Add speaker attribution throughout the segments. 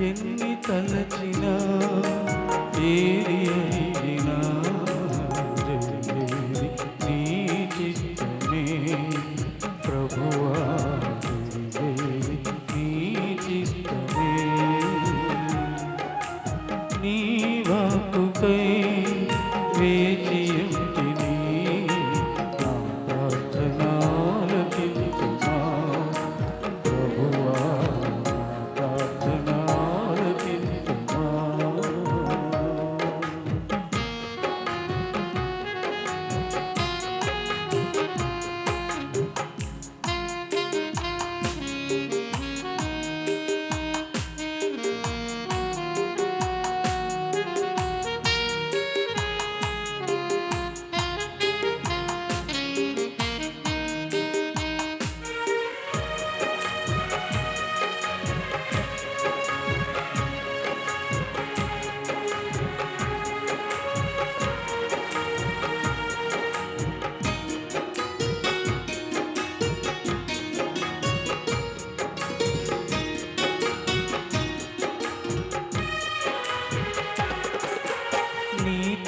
Speaker 1: ఎన్ని తలచినా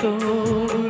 Speaker 1: so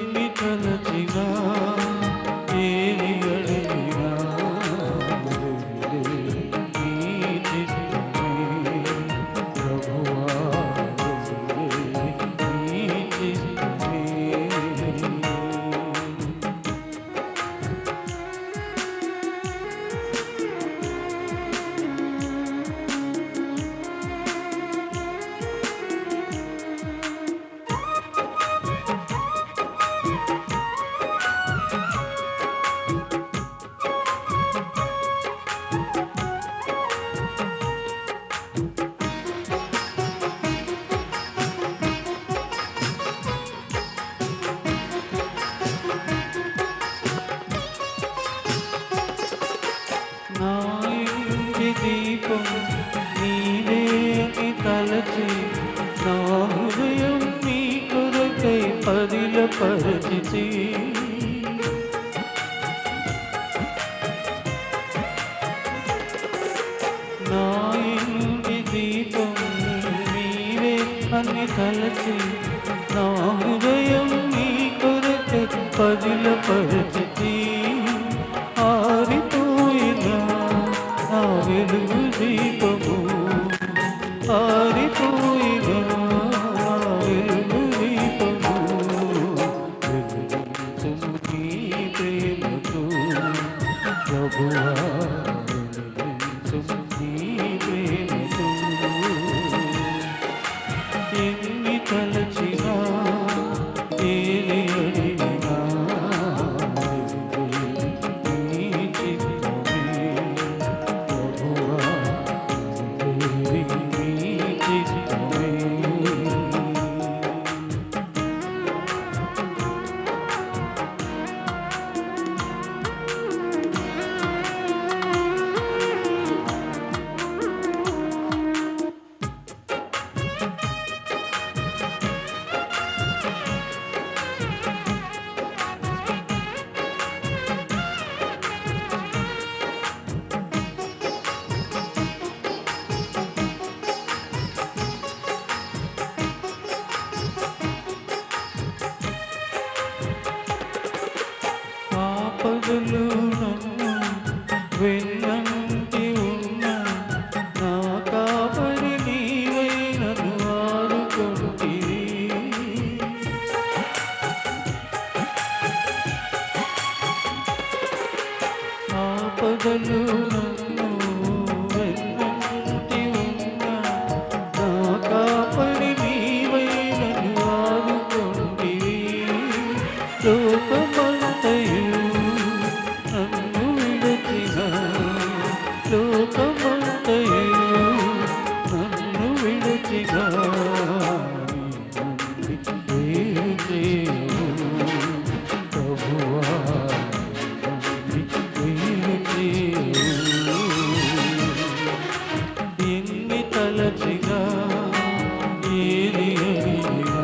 Speaker 1: బలపరిచితి నా ఇంటి దీపం నీవే అని తలచి నా హృదయం నీ కొరత పదిలపరిచితి. ఆరిపోయిన నా వెలుగు దీపము ఆరి voir. మాటలు నన్ను వెన్నంటి ఉన్న నా కాపరి నీవై నన్ను ఆడుకుంటివి ఆపదలు నన్ను వెన్నంటి ఉన్న నా కాపరి నీవై నన్ను ఆడుకుంటివి లోకం ఎన్ని తలచినా ఏది అడిగినా